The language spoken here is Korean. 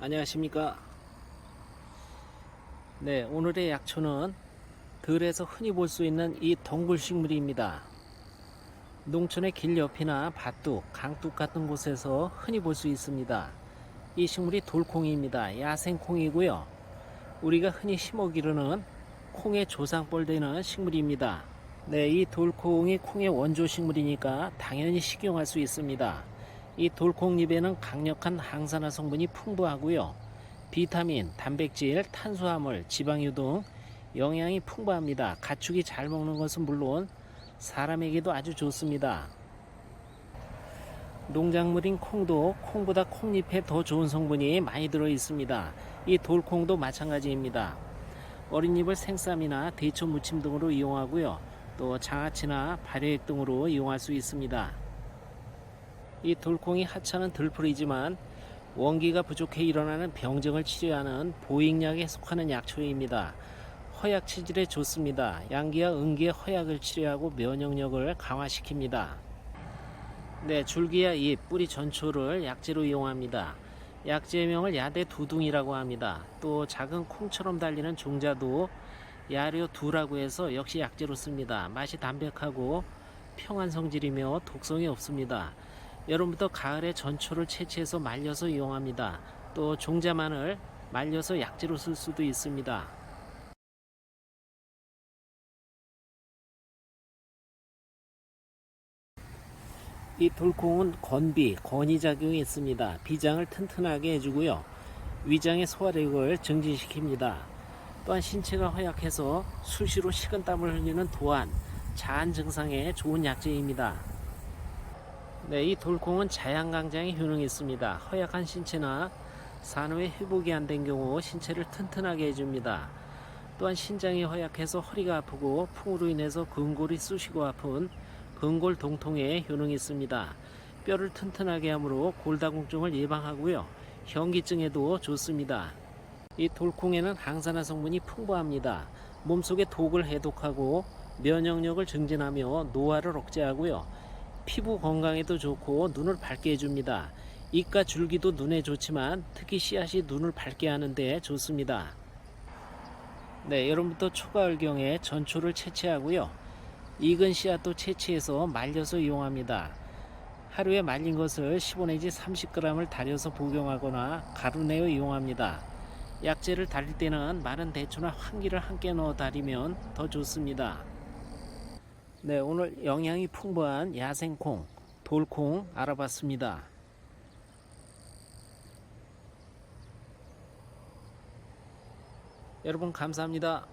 안녕하십니까? 네 오늘의 약초는 들에서 흔히 볼 수 있는 이 덩굴식물입니다. 농촌의 길 옆이나 밭둑, 강둑 같은 곳에서 흔히 볼 수 있습니다. 이 식물이 돌콩입니다. 야생콩이고요. 우리가 흔히 심어 기르는 콩의 조상벌 되는 식물입니다. 네, 이 돌콩이 콩의 원조 식물이니까 당연히 식용할 수 있습니다 이 돌콩잎에는 강력한 항산화 성분이 풍부하고요. 비타민, 단백질, 탄수화물, 지방유 등 영양이 풍부합니다. 가축이 잘 먹는 것은 물론 사람에게도 아주 좋습니다. 농작물인 콩도 콩보다 콩잎에 더 좋은 성분이 많이 들어 있습니다. 이 돌콩도 마찬가지입니다. 어린 잎을 생쌈이나 대처 무침 등으로 이용하고요. 또 장아찌나 발효액 등으로 이용할 수 있습니다. 이 돌콩이 하찮은 들풀이지만 원기가 부족해 일어나는 병정을 치료하는 보익약에 속하는 약초입니다. 허약 체질에 좋습니다. 양기와 응기의 허약을 치료하고 면역력을 강화시킵니다. 네, 줄기와 잎, 뿌리 전초를 약재로 이용합니다. 약재명을 야대 두둥이라고 합니다. 또 작은 콩처럼 달리는 종자도 야료 두라고 해서 역시 약재로 씁니다. 맛이 담백하고 평안 성질이며 독성이 없습니다. 여름부터 가을에 전초를 채취해서 말려서 이용합니다. 또 종자만을 말려서 약재로 쓸 수도 있습니다. 이 돌콩은 건비, 건의작용이 있습니다. 비장을 튼튼하게 해주고요. 위장의 소화력을 증진시킵니다. 또한 신체가 허약해서 수시로 식은땀을 흘리는 도안, 자한 증상에 좋은 약재입니다. 네, 이 돌콩은 자양강장의 효능이 있습니다. 허약한 신체나 산후의 회복이 안 된 경우 신체를 튼튼하게 해줍니다. 또한 신장이 허약해서 허리가 아프고 풍으로 인해서 근골이 쑤시고 아픈 근골 동통에 효능이 있습니다. 뼈를 튼튼하게 하므로 골다공증을 예방하고요. 현기증에도 좋습니다. 이 돌콩에는 항산화 성분이 풍부합니다. 몸속의 독을 해독하고 면역력을 증진하며 노화를 억제하고요. 피부 건강에도 좋고 눈을 밝게 해줍니다. 잎과 줄기도 눈에 좋지만 특히 씨앗이 눈을 밝게 하는데 좋습니다. 네, 여름부터 초가을경에 전초를 채취하고요. 익은 씨앗도 채취해서 말려서 이용합니다. 하루에 말린 것을 15 내지 30g을 달여서 복용하거나 가루 내어 이용합니다. 약재를 달릴 때는 마른 대추나 황기를 함께 넣어 달이면 더 좋습니다. 네, 오늘 영양이 풍부한 야생콩, 돌콩 알아봤습니다. 여러분 감사합니다.